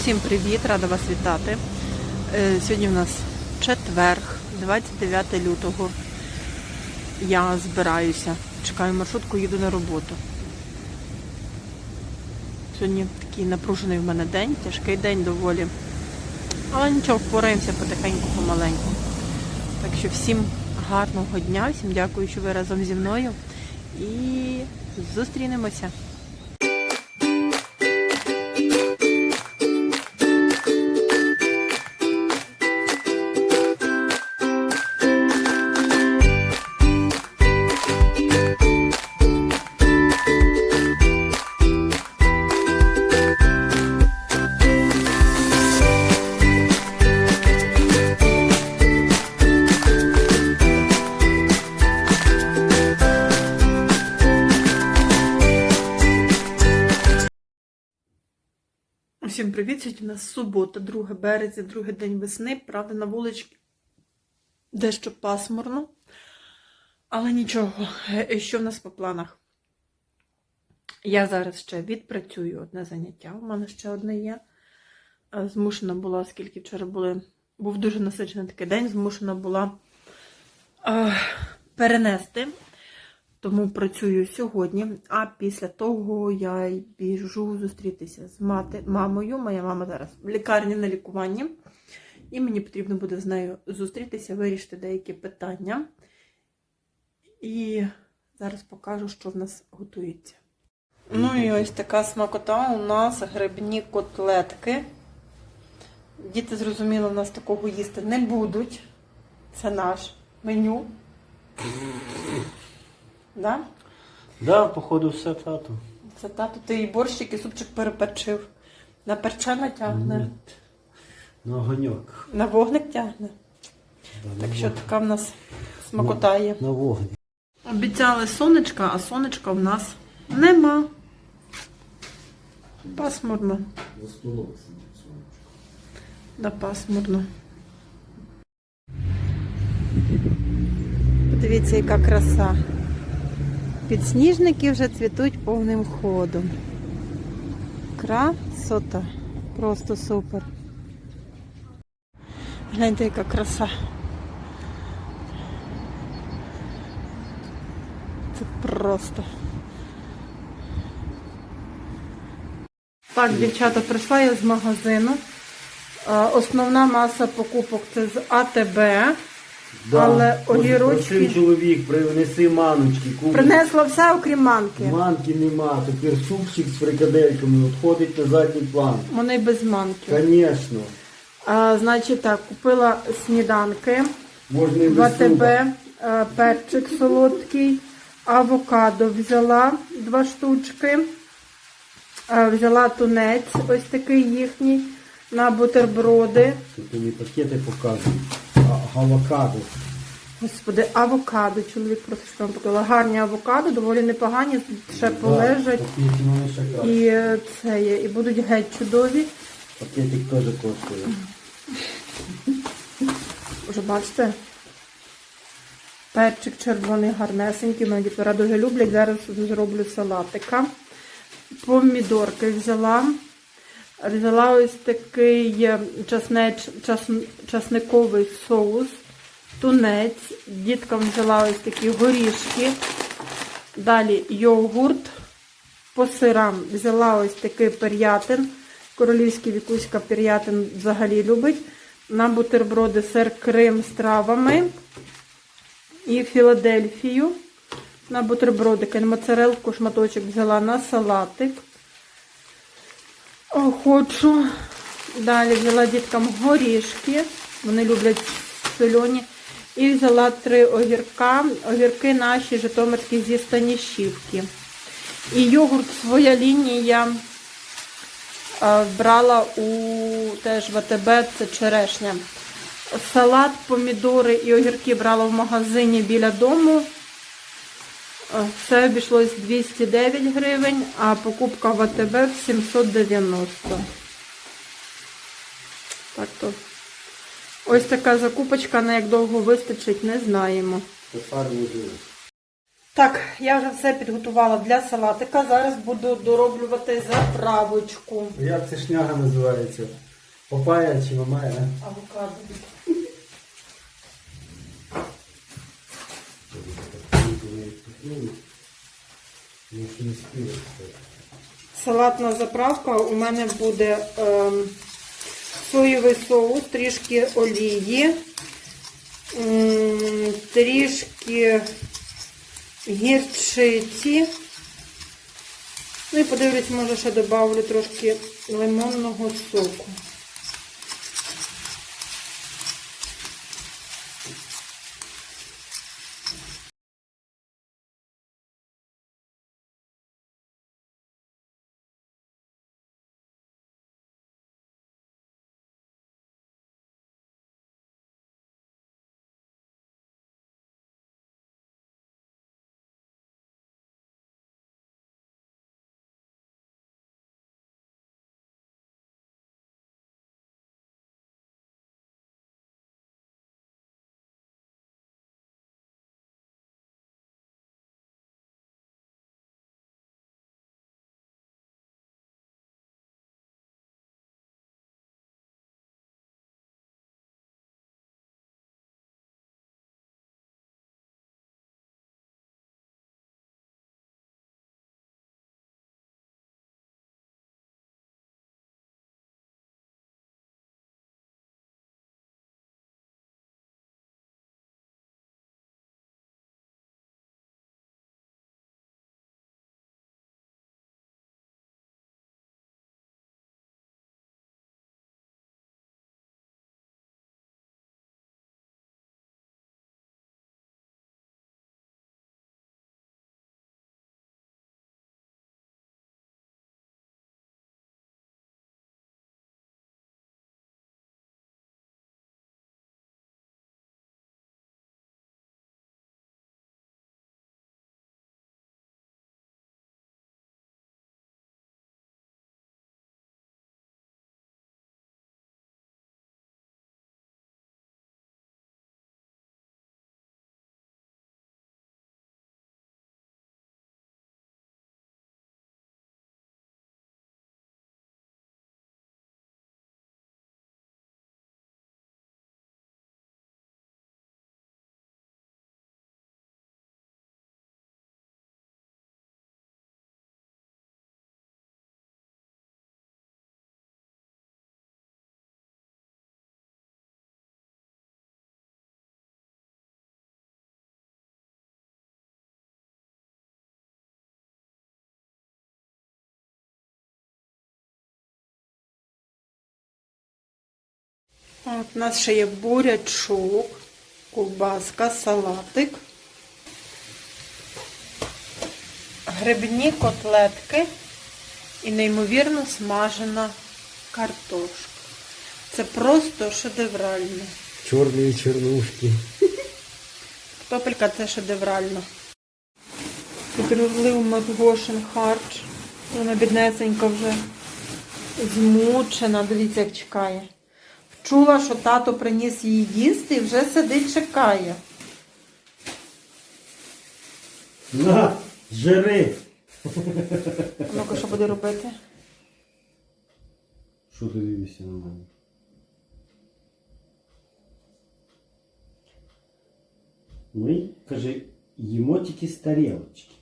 Усім привіт, рада вас вітати. Е, Сьогодні в нас четверг, 29 лютого. Я збираюся, чекаю маршрутку, їду на роботу. Сьогодні такий напружений в мене день, тяжкий день доволі. Але нічого, впораємося потихеньку, помаленьку. Так що всім гарного дня, всім дякую, що ви разом зі мною. І зустрінемося. Сьогодні у нас субота, 2 березня, другий день весни. Правда, на вуличці дещо пасмурно. Але нічого, Е, що в нас по планах? Я зараз ще відпрацюю одне заняття. У мене ще одне є. Е, Змушена була, оскільки вчора були, був дуже насичений такий день, змушена була е, перенести. Тому працюю сьогодні, а після того я біжу зустрітися з мати, мамою. Моя мама зараз в лікарні на лікуванні, і мені потрібно буде з нею зустрітися, вирішити деякі питання. І зараз покажу, що в нас готується. Ну і ось така смакота у нас грибні котлетки. Діти, зрозуміло, в нас такого їсти не будуть. Це наш меню. Да? Да, походу, все тату. Це тато, ти і борщик, і супчик перепечив. На перчена тягне, Ні. На огоньок. на вогник тягне. Да, Так що вогонь. така в нас смакота є. На вогонь. Обіцяли сонечка, а сонечка в нас нема. Пасмурно. Да, пасмурно. Подивіться, яка краса. Підсніжники вже цвітуть повним ходом. Красота. Просто супер. Гляньте, яка краса. Це просто. Так, дівчата, прийшла я з магазину. Е, Основна маса покупок це з АТБ. Але огірочки- чоловік, принеси маночки, купи. Принесла все, окрім манки. Манки нема, тепер супчик з фрикадельками відходить на задній план. Вони й без манки. Звісно. А, значить так, купила сніданки, Можна і без АТБ, супа. е, перчик солодкий, авокадо взяла два штучки, Е, взяла тунець, ось такий їхній, на бутерброди. Що ти мені пакети показують. Авокадо. Господи, авокадо. Чоловік просто що вам показала. Гарні авокадо, доволі непогані, ще полежать. Пакетик вони ще. І це є, і будуть геть чудові. Пакетик теж коштує. Вже бачите? Перчик червоний гарнесенький, мої дітвора дуже люблять. Зараз зроблю салатика. Помідорки взяла. Взяла ось такий е, часнеч, час- часниковий соус, тунець. Діткам взяла ось такі горішки. Далі йогурт. По сирам взяла ось такий пер'ятин. Королівський вікуська пер'ятин взагалі любить. На бутерброди сир Крим з травами. І Філадельфію. На бутербродики. Моцарелку шматочок взяла на салатик. Хочу. Далі взяла діткам горішки. Вони люблять солені. І взяла три огірка. Огірки наші житомирські зі Станішівки. І йогурт своя лінія брала у теж в АТБ, це черешня. Салат, помідори і огірки брала в магазині біля дому. Е, Все обійшлось 209 гривень, а покупка в АТБ в 790. Так то. Ось така закупочка, на як довго вистачить, не знаємо. Це. Так, я вже все підготувала для салатика. Зараз буду дороблювати заправочку. Як це шняга називається? Папая чи мамая? Авокадо. Салатна заправка у мене буде ем, соєвий соус, трішки олії, м, трішки гірчиці. Ну і подивлюсь, може ще додавлю трошки лимонного соку. От, у нас ще є бурячок, ковбаска, салатик, грибні котлетки і неймовірно смажена картошка. Це просто шедеврально. Чорні чернушки. Картопелька це шедеврально. Підрозлив Макгошин харч. Вона біднесенька вже змучена. Дивіться, як чекає. Чула, що тато приніс їй їсти і вже сидить, чекає. На, жири! Ну-ка, що буде робити? Що ти дивишся на мене? Ми, каже, їмо тільки з тарілочки.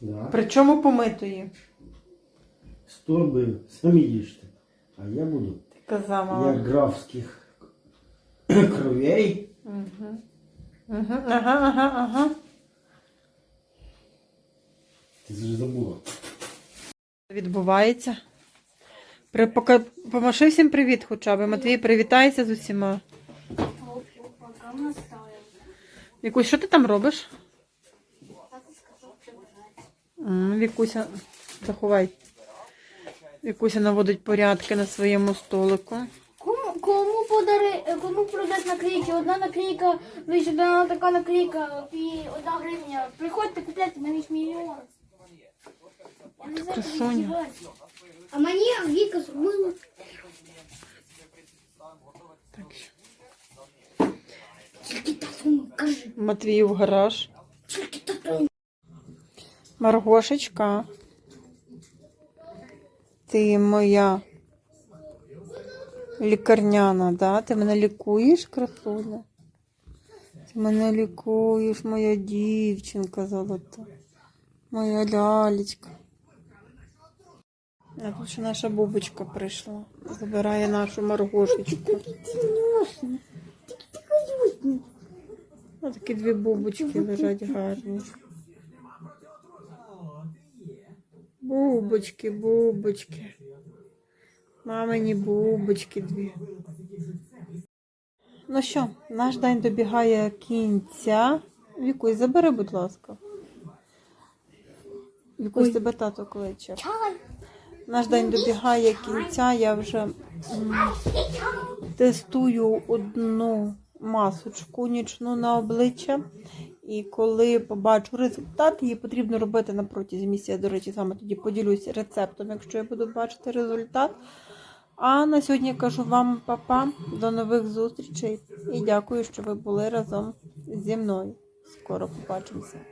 Да. Причому помитої? З торби самі їжте. А я буду, Казав, як графських кровей. Угу. Угу. Ага, ага, ага. Ти ж забула. Відбувається. При, поки, помаши всім привіт хоча б. Матвій привітається з усіма. Пока мы ставим. Вікусь, що ти там робиш? М, Вікуся, заховай. Вікуся наводить порядки на своєму столику. Кому, кому подари, кому продать наклейки? Одна наклейка, вийшла одна така наклейка і одна гривня. Приходьте купляйте на весь мільйон. Я не знаю, красуня. куди дівати. А мені Віка зробила. Так що. Тільки тату, кажи. Матвій в гараж. Маргошечка. Ти моя лікарняна, да? Ти мене лікуєш, красуня? Ти мене лікуєш, моя дівчинка золота. Моя лялечка. А тут ще наша бубочка прийшла. Забирає нашу Маргошечку. Ось такі дві бубочки лежать гарні. Бубочки, бубочки. Мамині бубочки дві. Ну що, наш день добігає кінця. Вікусь, забери, будь ласка. Вікусь, тебе тато кличе. Наш день добігає кінця. Я вже м, тестую одну масочку нічну на обличчя. І коли побачу результат, її потрібно робити на протязі місяця. До речі, саме тоді поділюся рецептом, якщо я буду бачити результат. А на сьогодні я кажу вам па-па, до нових зустрічей і дякую, що ви були разом зі мною. Скоро побачимося.